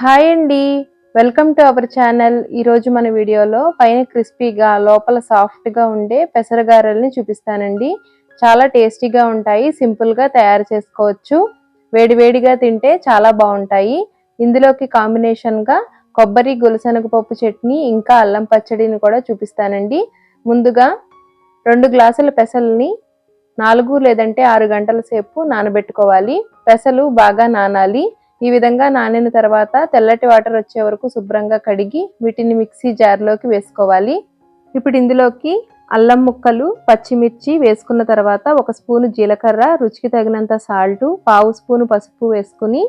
Hi అండి. Welcome to our channel ఈరోజు మన వీడియోలో పైన క్రిస్పీగా లోపల సాఫ్ట్గా ఉండే పెసరగారెల్ని చూపిస్తానండి. చాలా టేస్టీగా ఉంటాయి సింపుల్గా తయారు చేసుకోవచ్చు. వేడివేడిగా తింటే చాలా బాగుంటాయి. ఇందులోకి కాంబినేషన్గా కొబ్బరి పప్పు చట్నీ ఇంకా అల్లం పచ్చడిని కూడా చూపిస్తానండి. ముందుగా రెండు గ్లాసుల పెసల్ని నాలుగు లేదంటే ఆరు గంటల సేపు నానబెట్టుకోవాలి. పెసలు బాగా నానాలి. ఈ విధంగా నానిన తర్వాత తెల్లటి వాటర్ వచ్చే వరకు శుభ్రంగా కడిగి వీటిని మిక్సీ జార్లోకి వేసుకోవాలి. ఇప్పుడు ఇందులోకి అల్లం ముక్కలు పచ్చిమిర్చి వేసుకున్న తర్వాత ఒక స్పూను జీలకర్ర రుచికి తగినంత సాల్టు పావు స్పూను పసుపు వేసుకుని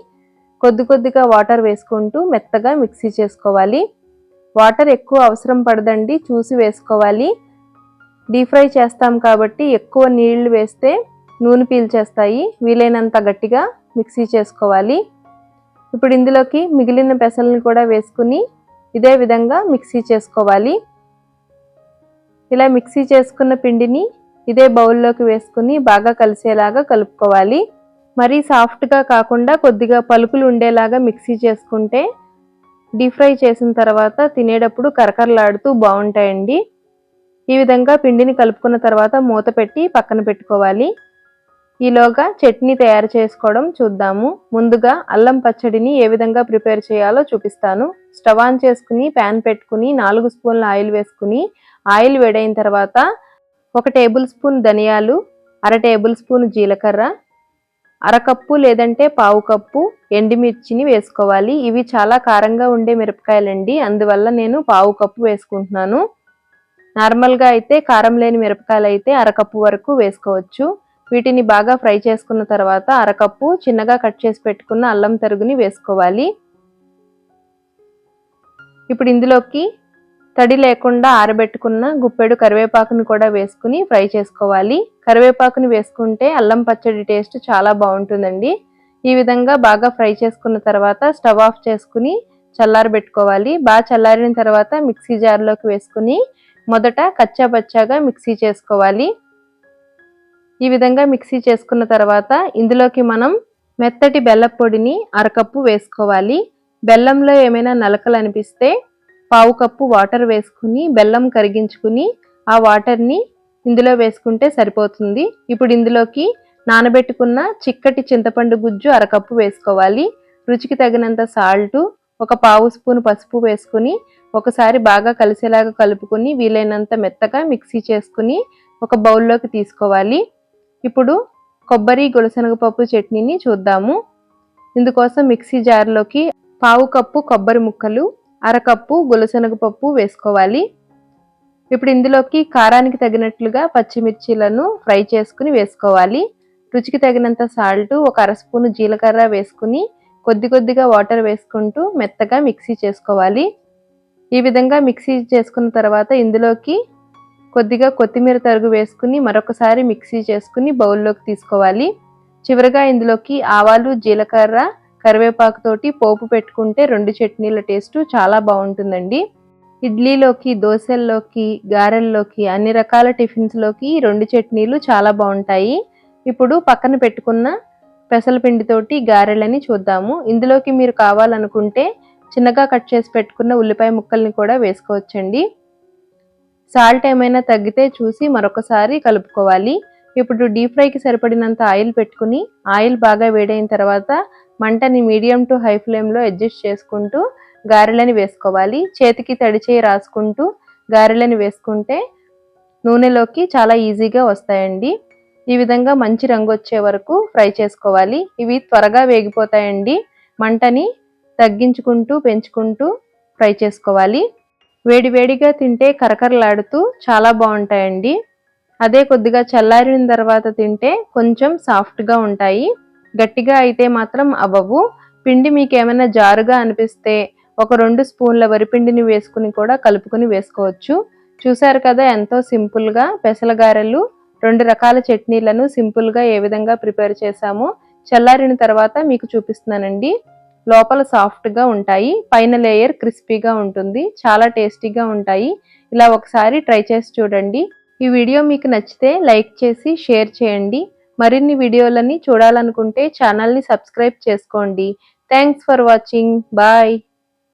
కొద్ది కొద్దిగా వాటర్ వేసుకుంటూ మెత్తగా మిక్సీ చేసుకోవాలి. వాటర్ ఎక్కువ అవసరం పడదండి చూసి వేసుకోవాలి. డీప్ ఫ్రై చేస్తాం కాబట్టి ఎక్కువ నీళ్ళు వేస్తే నూనె పీల్చేస్తాయి. వీలైనంత గట్టిగా మిక్సీ చేసుకోవాలి. ఇప్పుడు ఇందులోకి మిగిలిన పెసలను కూడా వేసుకుని ఇదే విధంగా మిక్సీ చేసుకోవాలి. ఇలా మిక్సీ చేసుకున్న పిండిని ఇదే బౌల్లోకి వేసుకుని బాగా కలిసేలాగా కలుపుకోవాలి. మరీ సాఫ్ట్గా కాకుండా కొద్దిగా పలుకులు ఉండేలాగా మిక్సీ చేసుకుంటే డీప్ ఫ్రై చేసిన తర్వాత తినేటప్పుడు కరకరలాడుతూ బాగుంటాయండి. ఈ విధంగా పిండిని కలుపుకున్న తర్వాత మూత పెట్టి పక్కన పెట్టుకోవాలి. ఈలోగా చట్నీ తయారు చేసుకోవడం చూద్దాము. ముందుగా అల్లం పచ్చడిని ఏ విధంగా ప్రిపేర్ చేయాలో చూపిస్తాను. స్టవ్ ఆన్ చేసుకుని ప్యాన్ పెట్టుకుని నాలుగు స్పూన్ల ఆయిల్ వేసుకుని ఆయిల్ వేడైన తర్వాత ఒక టేబుల్ స్పూన్ ధనియాలు అర టేబుల్ స్పూన్ జీలకర్ర అరకప్పు లేదంటే పావు కప్పు ఎండుమిర్చిని వేసుకోవాలి. ఇవి చాలా కారంగా ఉండే మిరపకాయలండి. అందువల్ల నేను పావు కప్పు వేసుకుంటున్నాను. నార్మల్గా అయితే కారం లేని మిరపకాయలు అయితే అరకప్పు వరకు వేసుకోవచ్చు. వీటిని బాగా ఫ్రై చేసుకున్న తర్వాత అరకప్పు చిన్నగా కట్ చేసి పెట్టుకున్న అల్లం తరుగుని వేసుకోవాలి. ఇప్పుడు ఇందులోకి తడి లేకుండా ఆరబెట్టుకున్న గుప్పెడు కరివేపాకుని కూడా వేసుకుని ఫ్రై చేసుకోవాలి. కరివేపాకుని వేసుకుంటే అల్లం పచ్చడి టేస్ట్ చాలా బాగుంటుందండి. ఈ విధంగా బాగా ఫ్రై చేసుకున్న తర్వాత స్టవ్ ఆఫ్ చేసుకుని చల్లారబెట్టుకోవాలి. బాగా చల్లారిన తర్వాత మిక్సీ జార్లోకి వేసుకుని మొదట కచ్చా పచ్చాగా మిక్సీ చేసుకోవాలి. ఈ విధంగా మిక్సీ చేసుకున్న తర్వాత ఇందులోకి మనం మెత్తటి బెల్లం పొడిని అరకప్పు వేసుకోవాలి. బెల్లంలో ఏమైనా నలకలు అనిపిస్తే పావు కప్పు వాటర్ వేసుకుని బెల్లం కరిగించుకుని ఆ వాటర్ని ఇందులో వేసుకుంటే సరిపోతుంది. ఇప్పుడు ఇందులోకి నానబెట్టుకున్న చిక్కటి చింతపండు గుజ్జు అరకప్పు వేసుకోవాలి. రుచికి తగినంత సాల్టు ఒక పావు స్పూన్ పసుపు వేసుకుని ఒకసారి బాగా కలిసేలాగా కలుపుకొని వీలైనంత మెత్తగా మిక్సీ చేసుకుని ఒక బౌల్లోకి తీసుకోవాలి. ఇప్పుడు కొబ్బరి గొలసెనగపప్పు చట్నీని చూద్దాము. ఇందుకోసం మిక్సీ జార్లోకి పావు కప్పు కొబ్బరి ముక్కలు అరకప్పు గొలసెనగపప్పు వేసుకోవాలి. ఇప్పుడు ఇందులోకి కారానికి తగినట్లుగా పచ్చిమిర్చీలను ఫ్రై చేసుకుని వేసుకోవాలి. రుచికి తగినంత సాల్ట్ ఒక అర స్పూను జీలకర్ర వేసుకుని కొద్ది కొద్దిగా వాటర్ వేసుకుంటూ మెత్తగా మిక్సీ చేసుకోవాలి. ఈ విధంగా మిక్సీ చేసుకున్న తర్వాత ఇందులోకి కొద్దిగా కొత్తిమీర తరుగు వేసుకుని మరొకసారి మిక్సీ చేసుకుని బౌల్లోకి తీసుకోవాలి. చివరిగా ఇందులోకి ఆవాలు జీలకర్ర కరివేపాకుతోటి పోపు పెట్టుకుంటే రెండు చట్నీల టేస్ట్ చాలా బాగుంటుందండి. ఇడ్లీలోకి దోశల్లోకి గారెల్లోకి అన్ని రకాల టిఫిన్స్లోకి రెండు చట్నీలు చాలా బాగుంటాయి. ఇప్పుడు పక్కన పెట్టుకున్న పెసల పిండితోటి గారెలని చూద్దాము. ఇందులోకి మీరు కావాలనుకుంటే చిన్నగా కట్ చేసి పెట్టుకున్న ఉల్లిపాయ ముక్కల్ని కూడా వేసుకోవచ్చండి. సాల్ట్ ఏమైనా తగ్గితే చూసి మరొకసారి కలుపుకోవాలి. ఇప్పుడు డీప్ ఫ్రైకి సరిపడినంత ఆయిల్ పెట్టుకుని ఆయిల్ బాగా వేడైన తర్వాత మంటని మీడియం టు హై ఫ్లేమ్లో అడ్జస్ట్ చేసుకుంటూ గారెలని వేసుకోవాలి. చేతికి తడిచేయి రాసుకుంటూ గారెలని వేసుకుంటే నూనెలోకి చాలా ఈజీగా వస్తాయండి. ఈ విధంగా మంచి రంగు వచ్చే వరకు ఫ్రై చేసుకోవాలి. ఇవి త్వరగా వేగిపోతాయండి. మంటని తగ్గించుకుంటూ పెంచుకుంటూ ఫ్రై చేసుకోవాలి. వేడివేడిగా తింటే కరకరలాడుతూ చాలా బాగుంటాయండి. అదే కొద్దిగా చల్లారిన తర్వాత తింటే కొంచెం సాఫ్ట్గా ఉంటాయి. గట్టిగా అయితే మాత్రం అవ్వవు. పిండి మీకు ఏమైనా జారుగా అనిపిస్తే ఒక రెండు స్పూన్ల వరిపిండిని వేసుకుని కూడా కలుపుకుని వేసుకోవచ్చు. చూశారు కదా ఎంతో సింపుల్గా పెసలగారెలు రెండు రకాల చట్నీలను సింపుల్గా ఏ విధంగా ప్రిపేర్ చేశామో చల్లారిన తర్వాత మీకు చూపిస్తున్నానండి. లోపల సాఫ్ట్గా ఉంటాయి. పైన లేయర్ క్రిస్పీగా ఉంటుంది. చాలా టేస్టీగా ఉంటాయి. ఇలా ఒకసారి ట్రై చేసి చూడండి. ఈ వీడియో మీకు నచ్చితే లైక్ చేసి షేర్ చేయండి. మరిన్ని వీడియోలని చూడాలనుకుంటే ఛానల్ని సబ్స్క్రైబ్ చేసుకోండి. Thanks for watching bye